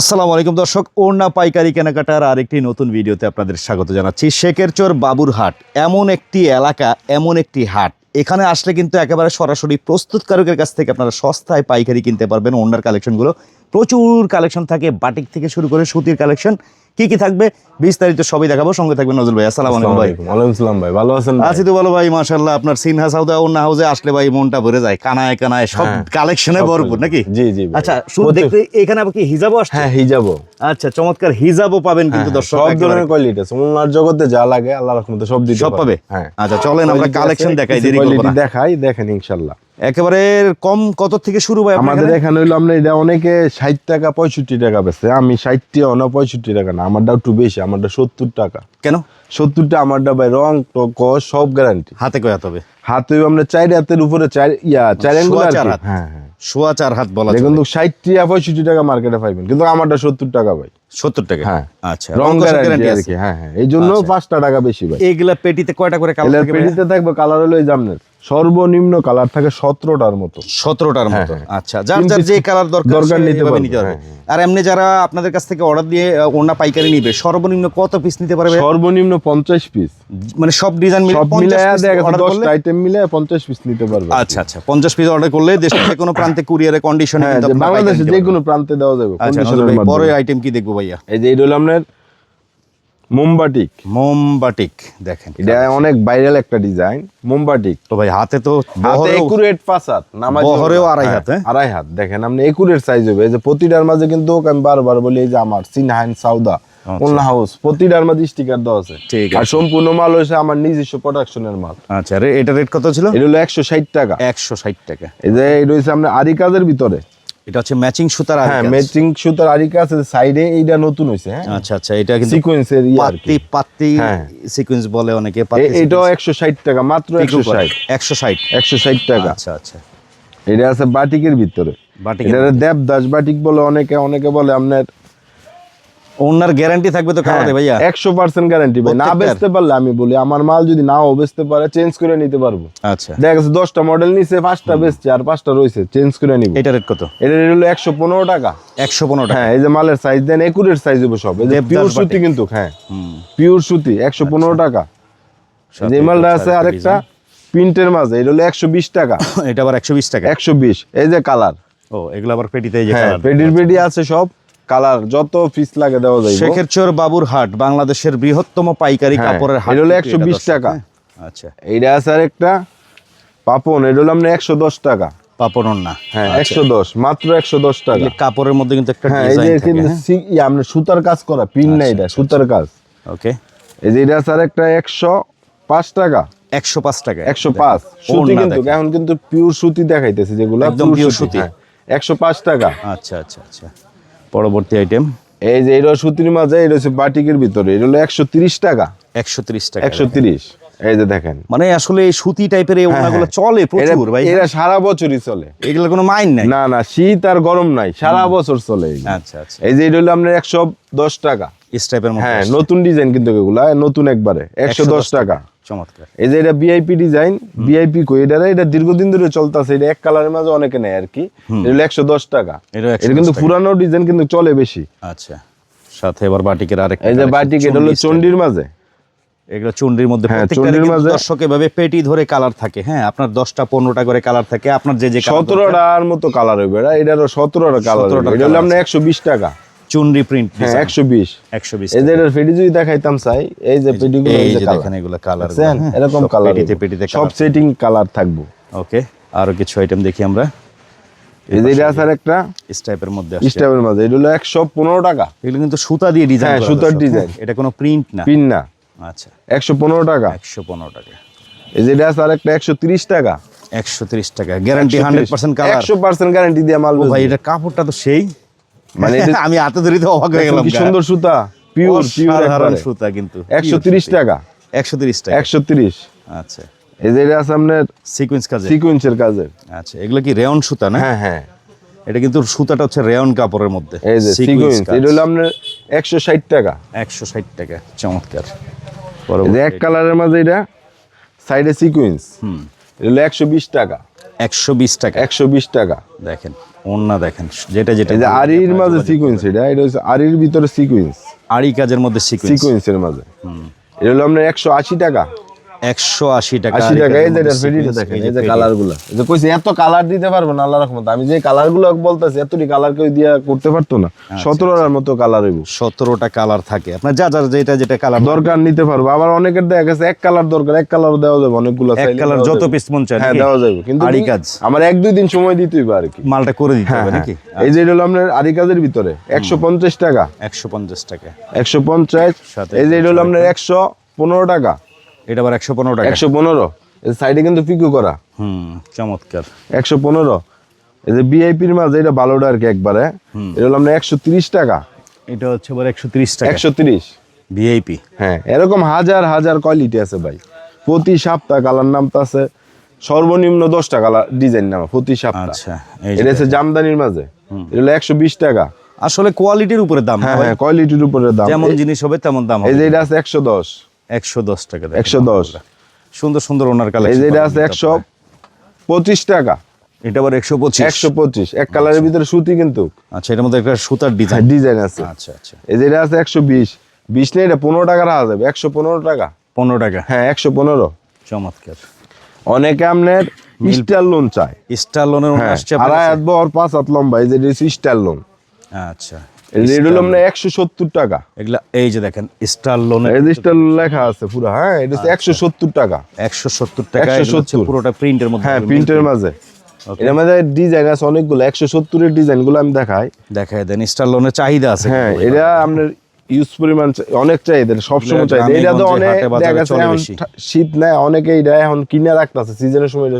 আসসালামু আলাইকুম দর্শক, ওড়না পাইকারি কেনাকাটার আরেকটি নতুন ভিডিওতে আপনাদের স্বাগত জানাচ্ছি। শেখের চর বাবুরহাট, এমন একটি এলাকা, এমন একটি হাট। এখানে আসলে কিন্তু একেবারে সরাসরি প্রস্তুতকারকের কাছ থেকে আপনারা সস্তায় পাইকারি কিনতে পারবেন ওড়নার কালেকশনগুলো প্রচুর কালেকশন থাকে, বাটিক থেকে শুরু করে সুতির কালেকশন কি কি থাকবে বিস্তারিত সবই দেখাবো। সঙ্গে থাকবেন নজরুল ভাই। আসসালামু আলাইকুম ভাই। ওয়ালাইকুম আসসালাম ভাই। ভালো আছেন? আছি তো বলো ভাই মাশাল্লাহ আপনার সিনহা সাউদা ওড়না হাউসে আসলে ভাই মনটা ভরে যায়। কানায় কানায় সব হ্যাঁ, কালেকশনে ভরপুর নাকি? জি, জি আচ্ছা প্রত্যেক- দেখতে এখানে আবার কি হিজাবও আসছে? হ্যাঁ হিজাবো আচ্ছা চমৎকার হিজাবও পাবেন কিন্তু দর্শক হ্যাঁ, সব ধরনের কোয়ালিটি আছে। ওনার জগতে যা লাগে আল্লাহ রহমতে সব দিতে সব পাবে? হ্যাঁ। আচ্ছা চলেন আমরা কালেকশন দেখাই দেরি করব না। দেখাই দেখেন ইনশাল্লাহ একেবারে কম কত থেকে শুরু ভাই আপনার আমাদের এখানে? হইল আমরা এটা অনেকে ষাট টাকা পঁয়ষট্টি টাকা বেচে আমি ষাটটি না পঁয়ষট্টি টাকা না আমারটা একটু বেশি আমারটা সত্তর টাকা। কেন? সত্তরটা আমারটা ভাই রং টক সব গ্যারান্টি হাতে হবে? হাতে আমরা চার হাতের উপরে চার ইয়া চার। হ্যাঁ হ্যাঁ। সোয়া চার হাত বলা দেখুন তো ষাটটি আর পঁয়ষট্টি টাকা মার্কেটে পাইবেন। কিন্তু আমারটা সত্তর টাকা ভাই। সত্তর টাকা? হ্যাঁ। আচ্ছা রং গ্যারান্টি আর কি হ্যাঁ হ্যাঁ। এই জন্য পাঁচটা টাকা বেশি ভাই। এইগুলা পেটিতে কয়টা করে কালার পেটিতে থাকবে কালার হলো এই জামনের। সর্বনিম্ন কালার থাকে সতেরোটার মতো। সতেরোটার মতো। হ্যাঁ। আচ্ছা যার যার যে কালার দরকার দরকার নিতে পারবে, নিতে পারবে। হ্যাঁ, আর এমনি যারা আপনাদের কাছ থেকে অর্ডার দিয়ে ওড়না পাইকারি নিবে সর্বনিম্ন কত পিস নিতে পারবে? সর্বনিম্ন পঞ্চাশ পিস মানে সব ডিজাইন মিলে সব মিলে দশটা আইটেম মিলে পঞ্চাশ পিস নিতে পারবে আচ্ছা আচ্ছা পঞ্চাশ পিস অর্ডার করলে দেশের যে কোনো প্রান্তে কুরিয়ারে কন্ডিশনে হ্যাঁ বাংলাদেশে যে কোনো প্রান্তে দেওয়া যাবে আচ্ছা পরে মাধ্যমে। আইটেম কি দেখব ভাইয়া? এই যে এটা হলো আপনার মোমবাটিক। মোমবাটিক দেখেন। এটা অনেক ভাইরাল একটা ডিজাইন মোমবাটিক। তো ভাই হাতে তো হাতে একুরেট পাঁচ নামাজ বহরেও আড়াই হাত, হ্যাঁ? আড়াই হাত। দেখেন আপনি একুরেট সাইজ হবে। এই যে প্রতিটার মাঝে কিন্তু আমি বারবার বলি এই যে আমার সিনহাইন সাউদা ওল্লা হাউস প্রতিটার মাঝে স্টিকার দেওয়া আছে। আচ্ছা। ঠিক আর সম্পূর্ণ মাল হয়েছে আমার নিজস্ব প্রোডাকশনের মাল। আচ্ছা রে এটা রেট কত ছিল? এটা হলো একশো ষাট টাকা। একশো ষাট টাকা। এই যে এটা হচ্ছে আপনার আরি কাজের ভিতরে। এটা হচ্ছে ম্যাচিং সুতার আর হ্যাঁ ম্যাচিং সুতার আরি কাজ সাইডে এইটা নতুন হইছে হ্যাঁ। আচ্ছা আচ্ছা এটা কিন্তু সিকোয়েন্সের আর কি। পাত্তি হ্যাঁ। সিকোয়েন্স বলে অনেকে এ- এটাও একশো ষাট টাকা মাত্র একশো ষাট। একশো ষাট। একশো ষাট টাকা। আচ্ছা আচ্ছা। এটা আছে বাটিকের ভিতরে। বাটিক এটা দেবদাস বাটিক বলে অনেকে অনেকে বলে আপনার ওনার গ্যারান্টি থাকবে তো খাওয়াতে ভাইয়া? একশো পার্সেন্ট গ্যারান্টি ভাই। না বেচতে পারলে আমি বলি আমার মাল যদি নাও বেচতে পারে চেঞ্জ করে নিতে পারব। আচ্ছা। দেখা গেছে দশটা মডেল নিছে পাঁচটা বেচছে আর পাঁচটা রয়েছে চেঞ্জ করে নিব। এটা রেট কত? এটা rate হলো একশো পনেরো টাকা। একশো পনেরো টাকা। হ্যাঁ এই যে মালের সাইজ দেন একুরের সাইজ হবে সব। এই যে পিওর সুতি কিন্তু হ্যাঁ। পিওর সুতি একশো পনেরো টাকা। যে মালটা আছে আরেকটা প্রিন্টের মাঝে এটা হলো একশো বিশ টাকা। এটা আবার একশো বিশ টাকা। একশো বিশ এই যে কালার ও এগুলো আবার পেটিতে হ্যাঁ colour। পেডির পেডি আছে সব। কালার যত পিস লাগে দেওয়া যায় শেখের চর বাবুর হাট বাংলাদেশের বৃহত্তম পাইকারি হ্যাঁ, কাপড়ের হাট হলো 120 দর্শক, টাকা। হ্যাঁ? আচ্ছা। এইটা আছে আরেকটা পাপন এটা হলো আপনার একশো দশ টাকা। না। হ্যাঁ একশো দশ মাত্র একশো দশ টাকা। কাপড়ের মধ্যে কিন্তু একটা হ্যাঁ এই যে কিন্তু হ্যাঁ? সুতার কাজ করা পিন না এটা সুতার কাজ। ওকে এই যে এটা আছে আরেকটা একশো পাঁচ টাকা। একশো পাঁচ টাকা। একশো পাঁচ। সুতি কিন্তু এখন কিন্তু পিওর সুতি দেখাইতেছে যেগুলো একদম pure সুতি। একশো পাঁচ টাকা। আচ্ছা আচ্ছা আচ্ছা। পরবর্তী আইটেম এই যে এটা সুতির মাঝে এটা হচ্ছে বাটিকের ভিতরে। এটা হলো একশো তিরিশ টাকা। একশো ত্রিশ টাকা। একশো তিরিশ। এই যে দেখেন। মানে আসলে এই সুতি টাইপের এই ওড়নাগুলো হ্যাঁ। চলে প্রচুর ভাই এরা সারা বছরই চলে। এগুলো কোনো মাইন নাই? না না শীত আর গরম নাই। সারা বছর চলে আচ্ছা আচ্ছা। এই যে এটা হলো আপনার একশো দশ টাকা। ইস টাইপের মধ্যে হ্যাঁ নতুন ডিজাইন কিন্তু এগুলা নতুন একবারে। একশো দশ টাকা। চমৎকার। এই যে এটা ভিআইপি ডিজাইন ভিআইপি কই? এটা এটা দীর্ঘদিন ধরে চলতেছে এটা এক কালারের মাঝে অনেকে নেয় আর কি এটা একশো দশ টাকা। এটা কিন্তু পুরানো ডিজাইন কিন্তু চলে বেশি। আচ্ছা। সাথে এবার বাটিকের আরেক এই যে বাটিক এটা হলো চন্ডির মাঝে। এগুলো চুন্ডির মধ্যে হ্যাঁ, চুন্ডির মাঝে- দর্শক এভাবে পেটি ধরে কালার থাকে। হ্যাঁ আপনার দশটা পনেরোটা করে কালার থাকে। আপনার যে যে সতেরোটার মতো কালার হবে এটা এটারও সতেরোটা কালার 17টা এটা হলো আপনার একশো বিশ টাকা। চুনরি প্রিন্ট হ্যাঁ একশো বিশ। একশো বিশ এই যে এটার যদি দেখাইতাম চাই এই যে পেটিগুলো এই এই যে দেখেন এগুলো কালার এরকম কালার। সব সেটিং কালার থাকব। ওকে আরও কিছু আইটেম দেখি আমরা। এই যে এটা আছে একটা ইস মধ্যে আসছে। স্টাইলের মাঝে এটা হলো একশো পনেরো টাকা। এগুলো কিন্তু সুতা দিয়ে ডিজাইন হ্যাঁ, সুতার design। এটা কোনো প্রিন্ট না। পিন না। আচ্ছা। একশো পনেরো টাকা। একশো পনেরো টাকা। এই যে এটা আছে টাকা। একশো তিরিশ টাকা। গ্যারান্টি কালার দিয়ে মাল ভাই এটা কাপড়টা তো সেই। মানে আমি হাতে ধরে তো অবাক হয়ে গেলাম কি সুন্দর সুতা পিওর পিওর সাধারণ সুতা কিন্তু একশো তিরিশ টাকা। একশো তিরিশ টাকা। একশো তিরিশ। আচ্ছা। এই যে এটা আছে আপনার সিকোয়েন্স কাজে সিকুয়েন্সের কাজের। আচ্ছা এগুলো কি রেয়ন সুতা না? হ্যাঁ হ্যাঁ। এটা কিন্তু সুতাটা হচ্ছে রেয়ন কাপড়ের মধ্যে। এই যে সিকুয়েন্স এটা হলো আপনার একশো ষাট টাকা। একশো ষাট টাকা চমৎকার। এই যে এক কালারের মাঝে এটা সাইডে সিকুয়েন্স হুম। এটা হলো একশো বিশ টাকা। একশো বিশ টাকা। একশো বিশ টাকা। দেখেন ওন্না দেখেন যেটা যেটা যে আরির মাঝে সিকোয়েন্স এটা এটা হচ্ছে আরির ভিতরে সিকোয়েন্স আরি কাজের মধ্যে সিকোয়েন্স সিকোয়েন্সের মাঝে। এটা হলো আপনার একশো আশি টাকা। একশো আশি টাকা আশি টাকা এই যে মধ্যে এটার ফেডিটা sequence, দেখেন এই এই যে যে কালারগুলো। যে কইছি এত কালার দিতে পারব না আল্লাহ রহমত। আমি যে কালারগুলো বলতেছি এতটি কালার কেউ দিয়া করতে পারতো না। আচ্ছা, সতেরোটার মতো কালার হইব। সতেরোটা কালার থাকে। আপনার যা যার যেটা যেটা কালার দরকার নিতে পারব। আবার অনেকের দেখা গেছে এক কালার দরকার এক কালার দেওয়া যাবে অনেকগুলো এক কালার যত পিস মন হ্যাঁ দেওয়া যাবে। কিন্তু কাজ। আমার এক দুই দিন সময় দিতেই পারে আর কি। মালটা করে দিতে হ্যাঁ হবে হ্যাঁ। নাকি? এই যে হলো আপনার আরি কাজের ভিতরে একশো পঞ্চাশ টাকা। একশো পঞ্চাশ টাকা। একশো পঞ্চাশ এই যে এটা হলো আপনার একশো পনেরো টাকা। এটা আবার একশো পনেরো টাকা। একশো পনেরো? সাইডে কিন্তু পিকু করা। হুম চমৎকার। একশো পনেরো? এই যে বিআইপির মাঝে এটা ভালোটা আর কি একবারে? এটা হলো আপনার একশো তিরিশ টাকা। এটা হচ্ছে আবার একশো তিরিশ টাকা। একশো তিরিশ? ভিআইপি হ্যাঁ এরকম হাজার হাজার কোয়ালিটি আছে ভাই। প্রতি সপ্তাহ কালার নামটা আছে সর্বনিম্ন দশটা কালার ডিজাইন নামা প্রতি সপ্তাহ। আচ্ছা এটা হচ্ছে জামদানির মাঝে। এটা হলো একশো বিশ টাকা। আসলে কোয়ালিটির উপরে দাম হ্যাঁ হ্যাঁ কোয়ালিটির উপরে দাম। যেমন জিনিস হবে তেমন দাম এই যে এটা আছে একশো দশ। একশো দশ টাকা একশো দশ। সুন্দর সুন্দর ওনার এই কালেকশন যে এটা আছে একশো পঁচিশ টাকা। এটা আবার একশো পঁচিশ। একশো পঁচিশ। এক কালারের ভিতরে সুতি কিন্তু। আচ্ছা এটার মধ্যে একটা সুতার ডিজাইন ডিজাইন আছে। আচ্ছা আচ্ছা। এই যে এটা আছে একশো বিশ। বিশ নেই এটা পনেরো টাকা রাখা যাবে। একশো পনেরো টাকা। পনেরো টাকা। হ্যাঁ একশো পনেরো। চমৎকার। অনেকে আপনার স্টার লোন চায়। স্টার লোনের হ্যাঁ আসছে আড়াই? হাত বহর পাঁচ হাত লম্বা। এই যে স্টার লোন। আচ্ছা। রেড হলো একশো সত্তর টাকা। এগুলা এই যে দেখেন স্টার লোনের লেখা আছে পুরো হ্যাঁ এটা হচ্ছে একশো সত্তর টাকা। একশো সত্তর টাকা 170 এগুলো হচ্ছে পুরোটা প্রিন্টের মধ্যে হ্যাঁ প্রিন্টের মাঝে। এর মধ্যে ডিজাইন আছে অনেকগুলো একশো সত্তরের ডিজাইনগুলো আমি দেখাই। দেখায় দেন স্টার লোনের চাহিদা আছে হ্যাঁ এটা আপনার ইউজ পরিমাণ অনেক চাহিদা সবসময় চাহিদা। এটা তো অনেক শীত নাই অনেকে এটা এখন কিনে রাখতেছে সিজনের সময়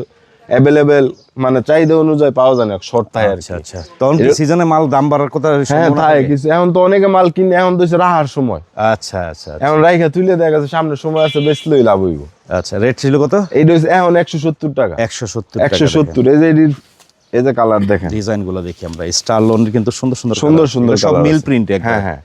অ্যাভেলেবেল মানে চাহিদা অনুযায়ী পাওয়া যায় না শর্ট থাকে আর আচ্ছা আচ্ছা। তখন সিজনে মাল দাম বাড়ার কথা হ্যাঁ থাকে? কিছু এখন তো অনেকে মাল কিনে এখন তো রাহার সময়। আচ্ছা আচ্ছা আচ্ছা। এখন রাইখা তুলে দেখা যাচ্ছে সামনে সময় আছে বেচলেই লাভ হইব। আচ্ছা রেট ছিল কত? এইটা হচ্ছে এখন একশো সত্তর টাকা। একশো সত্তর একশো সত্তর এই যে এই যে কালার দেখেন। ডিজাইনগুলো দেখি আমরা। স্টার লোনের কিন্তু সুন্দর সুন্দর সুন্দর সুন্দর সব মিল প্রিন্ট হ্যাঁ হ্যাঁ।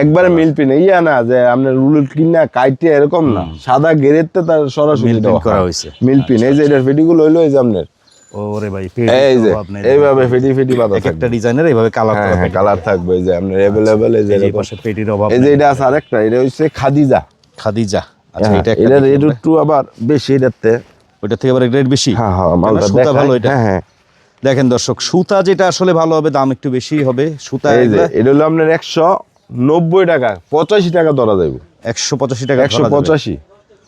একবারে মিল পিন ইয়া না যে আপনার রুল কিনা কাইটে এরকম না সাদা গেরেতে তার সরাসরি করা। হয়েছে। মিল পিন এই যে এটার ফেডিগুলো হইল এই যে আপনার। ওরে ভাই এই যে এইভাবে ফেডি ফেডি বাঁধা এক একটা ডিজাইনের এইভাবে কালার হ্যাঁ কালার থাকবে এই যে আপনার অ্যাভেলেবেল এই যে এই যে এই। পাশে পেটির অভাব এই যে এটা আছে আরেকটা এটা হচ্ছে খাদিজা। খাদিজা। আচ্ছা হ্যাঁ, এটা একটা এটা আমরা। একটু আবার বেশি এটাতে। ওইটা থেকে আবার রেট বেশি? হ্যাঁ হ্যাঁ মালটা সুতা ভালো এটা। হ্যাঁ হ্যাঁ। দেখেন দর্শক সুতা যেটা আসলে ভালো হবে দাম একটু বেশি হবে। সুতা এই যে এটা হলো আপনার একশো নব্বই টাকা পঁচাশি টাকা ধরা যাবে একশো পঁচাশি টাকা একশো পঁচাশি।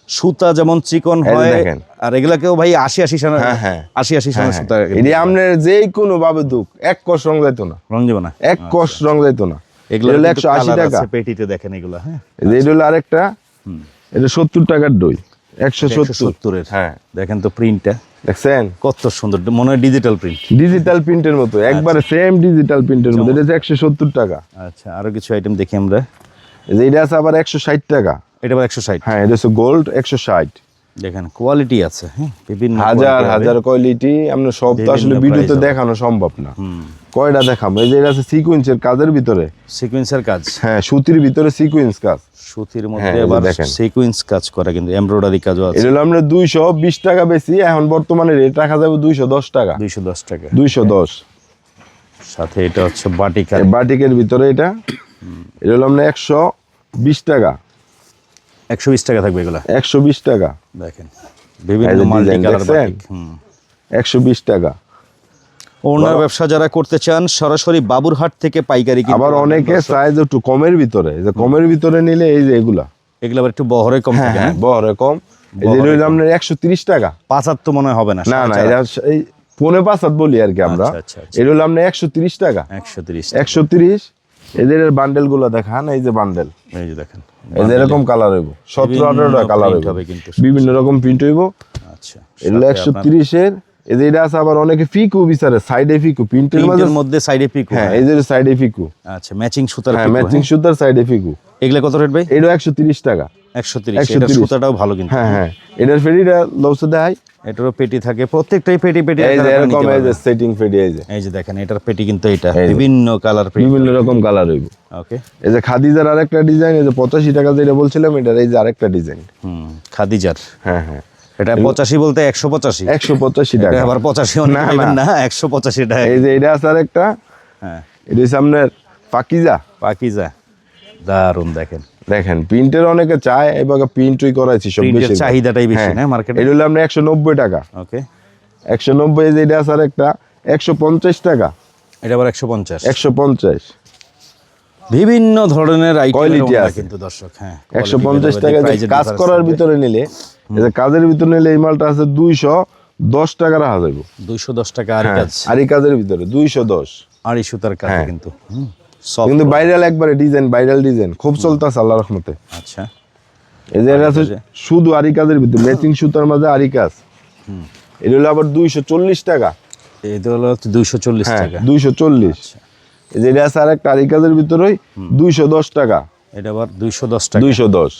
সুতা যেমন চিকন হয়। আর এগুলাকেও ভাই আশি আশি সানা হ্যাঁ, হ্যাঁ। আশি আশি সানা সুতা এটি আপনার যে কোনো ভাবে দুঃখ এক কষ রং যাইতো না। রং যাবে না। এক কষ রং যাইতো না। এগুলো এগুলো একশো আশি টাকা। পেটিতে দেখেন এগুলো হ্যাঁ। এটা হলো আরেকটা এটা সত্তর টাকার দই। একশো একশো সত্তর। সত্তরের। হ্যাঁ। দেখেন তো প্রিন্টটা দেখছেন? কত সুন্দর মনে হয় ডিজিটাল প্রিন্ট ডিজিটাল প্রিন্টের মতো একবারে সেম ডিজিটাল প্রিন্টের মতো এটা একশো সত্তর টাকা। আচ্ছা আরও কিছু আইটেম দেখি আমরা। এটা আছে আবার একশো ষাট টাকা। এটা আবার একশো ষাট। হ্যাঁ এটা হচ্ছে গোল্ড একশো ষাট। দেখেন কোয়ালিটি আছে হ্যাঁ বিভিন্ন হাজার হাজার কোয়ালিটি আমরা সব তো আসলে ভিডিওতে দেখানো সম্ভব না। কয়টা দেখাবো? এই যে এটা আছে সিকুয়েন্সের কাজের ভিতরে। সিকোয়েন্সের কাজ? হ্যাঁ সুতির ভিতরে সিকুয়েন্স কাজ। সুতির হ্যাঁ, মধ্যে এই আবার সিকোয়েন্স কাজ করা কিন্তু এমব্রয়ডারি কাজও আছে। এটা হলো আমরা দুইশো বিশ টাকা বেশি এখন বর্তমানে রেট রাখা যাবে দুইশো দশ টাকা। দুইশো দশ টাকা। দুইশো দশ। সাথে এটা হচ্ছে বাটিকা বাটিকের ভিতরে এটা এটা হলো আমরা একশো বিশ টাকা। একশো বিশ টাকা থাকবে এগুলা? একশো বিশ টাকা। দেখেন বিভিন্ন মাল্টি কালার বাটিক। হুম। একশো বিশ টাকা। ওনার ব্যবসা যারা করতে চান সরাসরি বাবুরহাট থেকে পাইকারি কিনতে আবার অনেকে। সাইজ একটু কমের ভিতরে। এই যে কমের ভিতরে নিলে এই যে এগুলা। এগুলো আবার একটু বহরে কম হ্যাঁ থাকে হ্যাঁ বহরে কম। আপনার একশো তিরিশ টাকা। পাঁচ হাত তো মনে হবে না না না এটা এই পৌনে পাঁচ হাত বলি আর কি আমরা। আচ্ছা, আচ্ছা, আচ্ছা। এটা হলো আপনার একশো তিরিশ টাকা। একশো তিরিশ একশো তিরিশ। এদের বান্ডেলগুলো দেখান এই যে বান্ডেল। এই যে দেখেন এই যে এরকম কালার হইব। সতেরো আঠারোটা কালার হইব। বিভিন্ন রকম প্রিন্ট হইব। আচ্ছা এগুলো একশো তিরিশের এই যে এটা আছে আবার অনেকে ফিকু বিচারে সাইডে ফিকু প্রিন্টের মাঝে মধ্যে সাইডে পিক হ্যাঁ এই যে সাইডে ফিকু। আচ্ছা ম্যাচিং সুতার হ্যাঁ ম্যাচিং সুতার সাইডে ফিকু। এগুলো কত রেট ভাই? এটা একশো তিরিশ টাকা। একশো তিরিশ 130 এটা সুতাটাও ভালো কিন্তু। হ্যাঁ হ্যাঁ। এটার ফেরিটা লৌসে দেয় এটারও পেটি থাকে প্রত্যেকটাই পেটি পেটি এই যে এরকম এই যে সেটিং ফেডি এই যে। এই যে দেখেন এটার পেটি কিন্তু এটা বিভিন্ন কালার পেটি। বিভিন্ন রকম কালার হইব। ওকে এই যে খাদিজার আরেকটা ডিজাইন এই যে পঁচাশি টাকা যেটা বলছিলাম এটার এই যে আরেকটা ডিজাইন হুম খাদিজার। হ্যাঁ হ্যাঁ। এটা পঁচাশি বলতে একশো পঁচাশি। একশো পঁচাশি টাকা। আবার পঁচাশি না, না। একশো পঁচাশি টাকা। এই যে এটা আছে একটা হ্যাঁ। এটা হচ্ছে আপনার পাকিজা। পাকিজা। দারুণ দেখেন। দেখেন প্রিন্টের অনেকে চায় এবার প্রিন্টই করাইছি সব বেশি চাহিদাটাই বেশি না market এটা হলো আমরা একশো নব্বই টাকা। ওকে একশো নব্বই যে এটা আছে একটা একশো পঞ্চাশ টাকা। এটা আবার একশো পঞ্চাশ। একশো পঞ্চাশ। বিভিন্ন ধরনের আছে। কিন্তু দর্শক হ্যাঁ। একশো পঞ্চাশ টাকা কাজ করার ভিতরে নিলে এই যে কাজের ভিতরে নিলে এই মালটা আছে দুইশো দশ টাকা রাখা যাবে 210 টাকা আরি কাজ। আর এই কাজের ভিতরে দুইশো দশ। আরি সুতার কাজ হ্যাঁ। কিন্তু কিন্তু ভাইরাল একবারে ডিজাইন ভাইরাল ডিজাইন খুব চলতেছে আল্লাহ রহমতে। আচ্ছা। এই যে আছে শুধু আরি কাজের ভিতরে ম্যাচিং সুতার মাঝে আরি কাজ। এটা হলো আবার দুইশো চল্লিশ টাকা। এটা হলো দুইশো চল্লিশ হ্যাঁ টাকা। দুইশো চল্লিশ। এই যে এটা আছে আর একটা আরি কাজের ভিতরেই দুইশো দশ টাকা। এটা আবার দুইশো দশ টাকা। দুইশো দশ।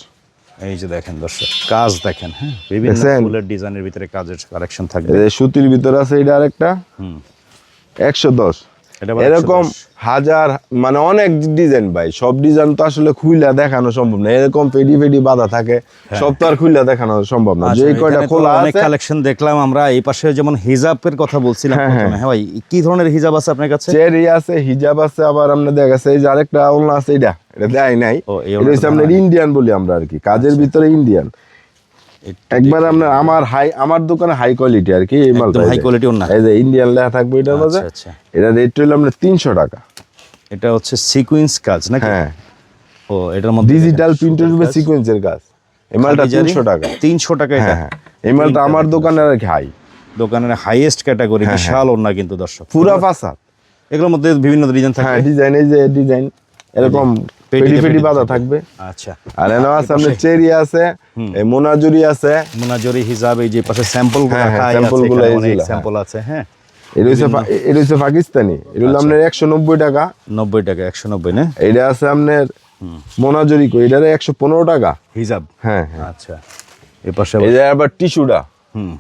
এই যে দেখেন দর্শক কাজ দেখেন হ্যাঁ? বিভিন্ন ফুলের ডিজাইনের ভিতরে কাজের কালেকশন থাকবে। সুতির ভিতরে আছে এটা আরেকটা। হুম। একশো দশ। এরকম হাজার মানে অনেক ডিজাইন ভাই। সব ডিজাইন তো আসলে খুইলা দেখানো সম্ভব না। এরকম পেডি ফেডি বাঁধা থাকে সব তো আর খুইলা দেখানো সম্ভব না। আচ্ছা, যে কয়টা খোলা অনেক কালেকশন দেখলাম আমরা। এই পাশে যেমন হিজাবের কথা বলছিলাম হ্যাঁ, প্রথমে। হ্যাঁ। ভাই কি ধরনের হিজাব আছে আপনার কাছে? চেরি আছে হিজাব আছে আবার আমরা দেখা গেছে এই যে আরেকটা ওলনা আছে এটা এটা দেয় নাই। এটা হচ্ছে আপনার ইন্ডিয়ান বলি আমরা আর কি। কাজের ভিতরে ইন্ডিয়ান একবার আপনার আমার হাই আমার দোকানে হাই কোয়ালিটি আর কি এই মালটা হাই। কোয়ালিটি ওড়না এই যে ইন্ডিয়ান লেখা থাকবে এটার মাঝে আচ্ছা, আচ্ছা। এটা রেট হলো আপনার তিনশো টাকা। এটা হচ্ছে সিকুয়েন্স কাজ নাকি? হ্যাঁ। ও এটার মধ্যে ডিজিটাল দেখেন, প্রিন্টের উপরে সিকোয়েন্সের কাজ। এই মালটা তিনশো টাকা। 300 টাকা এটা হ্যাঁ হ্যাঁ। এই মালটা আমার দোকানের আর কি হাই দোকানের হাইয়েস্ট ক্যাটাগরি হ্যাঁ, বিশাল ওড়না কিন্তু দর্শক। পুরা ফাসাদ। এগুলোর মধ্যে বিভিন্ন ডিজাইন হ্যাঁ থাকে ডিজাইন এই যে ডিজাইন এরকম পেটি পেটি বাঁধা থাকবে। আচ্ছা। আর এনে আছে আপনার চেরি আছে এই মোনাজুরি আছে। মোনাজরি হিসাব এই যে পাশে স্যাম্পলগুলো আছে গুলো স্যাম্পল আছে হ্যাঁ। এটা হচ্ছে এটা হচ্ছে পাকিস্তানি। এটা হলো আপনার একশো নব্বই টাকা। নব্বই টাকা একশো নব্বই না? এটা আছে আপনার মোনাজুরি কো এটারে একশো পনেরো টাকা। হিসাব? হ্যাঁ হ্যাঁ। আচ্ছা। এ পাশে যে আবার টিস্যুটা। হুম।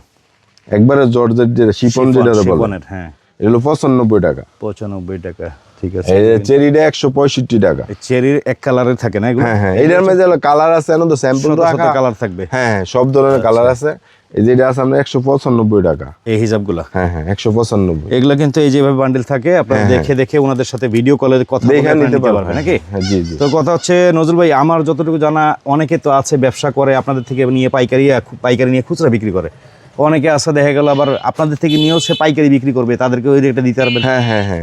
একবারে জর্জের যেটা শিপন যেটা বলে। হ্যাঁ। এটা হলো পঁচানব্বই টাকা। পঁচানব্বই টাকা। ঠিক আছে। এই চেরিটা টাকা। চেরির এক কালারের থাকে না এগুলো? হ্যাঁ হ্যাঁ এইটার মধ্যে কালার আছে তো স্যাম্পল শত কালার থাকবে। হ্যাঁ হ্যাঁ সব ধরনের কালার আছে। এই যেটা আছে আমরা একশো পঁচানব্বই টাকা। এই হিসাবগুলো হ্যাঁ হ্যাঁ একশো পঁচানব্বই। এগুলো কিন্তু এই যেভাবে বান্ডেল থাকে আপনারা দেখে দেখে ওনাদের সাথে ভিডিও কলে কথা দেখে নিতে পারবেন নাকি? হ্যাঁ জি জি। তো কথা হচ্ছে নজরুল ভাই আমার যতটুকু জানা অনেকে তো আছে ব্যবসা করে আপনাদের থেকে নিয়ে পাইকারি পাইকারি নিয়ে খুচরা বিক্রি করে। অনেকে আছে দেখা গেল আবার আপনাদের থেকে নিয়েও সে পাইকারি বিক্রি করবে তাদেরকে ওই রেটটা দিতে পারবে হ্যাঁ হ্যাঁ হ্যাঁ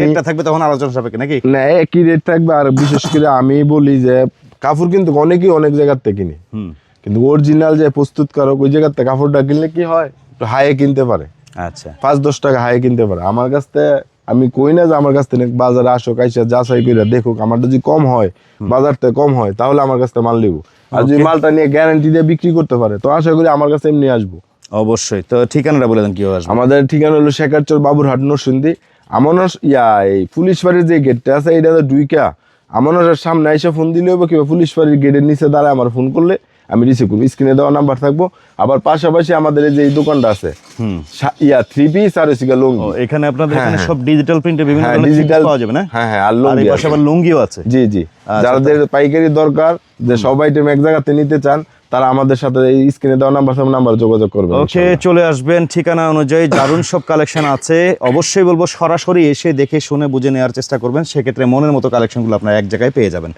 রেটটা থাকবে তখন আলোচনা সাপেক্ষে নাকি? না একই রেট থাকবে আর বিশেষ করে আমি বলি যে কাপড় কিন্তু অনেকেই অনেক জায়গার থেকে কিনে। কিন্তু অরিজিনাল যে প্রস্তুত প্রস্তুতকারক ওই জায়গার থেকে কাপড়টা কিনলে কি হয়? একটু হাইয়ে কিনতে পারে। আচ্ছা। পাঁচ দশ টাকা হাইয়ে কিনতে পারে। আমার কাছ থেকে আমি কই না যে আমার কাছ থেকে বাজারে আসো কাইসা যাচাই করে দেখুক আমার যদি কম হয় বাজার থেকে কম হয় তাহলে আমার কাছ থেকে মাল নিবো। আর যদি মালটা নিয়ে গ্যারান্টি দিয়ে বিক্রি করতে পারে তো আশা করি আমার কাছে এমনি আসব। অবশ্যই। তো ঠিকানাটা বলে দেন কি আসবে আমাদের ঠিকানা হলো শেখারচর বাবুরহাট নরসিংদী। আমনস ইয়া এই পুলিশ বাড়ির যে গেটটা আছে এটা তো ডুইকা। আমনসের সামনে এসে ফোন দিলে হবে কিংবা পুলিশ বাড়ির গেটের নিচে দাঁড়ায় আমার ফোন করলে আমি রিসিভ করব। স্ক্রিনে দেওয়া নাম্বার থাকব। আবার পাশাপাশি আমাদের এই যে এই দোকানটা আছে ইয়া থ্রি পিস আর হচ্ছে লুঙ্গি। এখানে আপনাদের হ্যাঁ, এখানে হ্যাঁ। সব ডিজিটাল প্রিন্টে বিভিন্ন হ্যাঁ, ধরনের digital পাওয়া যাবে না? হ্যাঁ, হ্যাঁ, আর লুঙ্গি পাশে আছে। আবার লুঙ্গিও আছে। জি জি। আচ্ছা, যাদের পাইকারি দরকার যে সব আইটেম এক জায়গাতে নিতে চান তারা আমাদের সাথে এই স্ক্রিনে দেওয়া নাম্বার সব নাম্বার যোগাযোগ করবে ওকে চলে আসবেন। ঠিকানা অনুযায়ী দারুণ সব কালেকশন আছে। অবশ্যই বলব সরাসরি এসে দেখে শুনে বুঝে নেওয়ার চেষ্টা করবেন। সেক্ষেত্রে মনের মতো কালেকশনগুলো আপনারা এক জায়গায় পেয়ে যাবেন।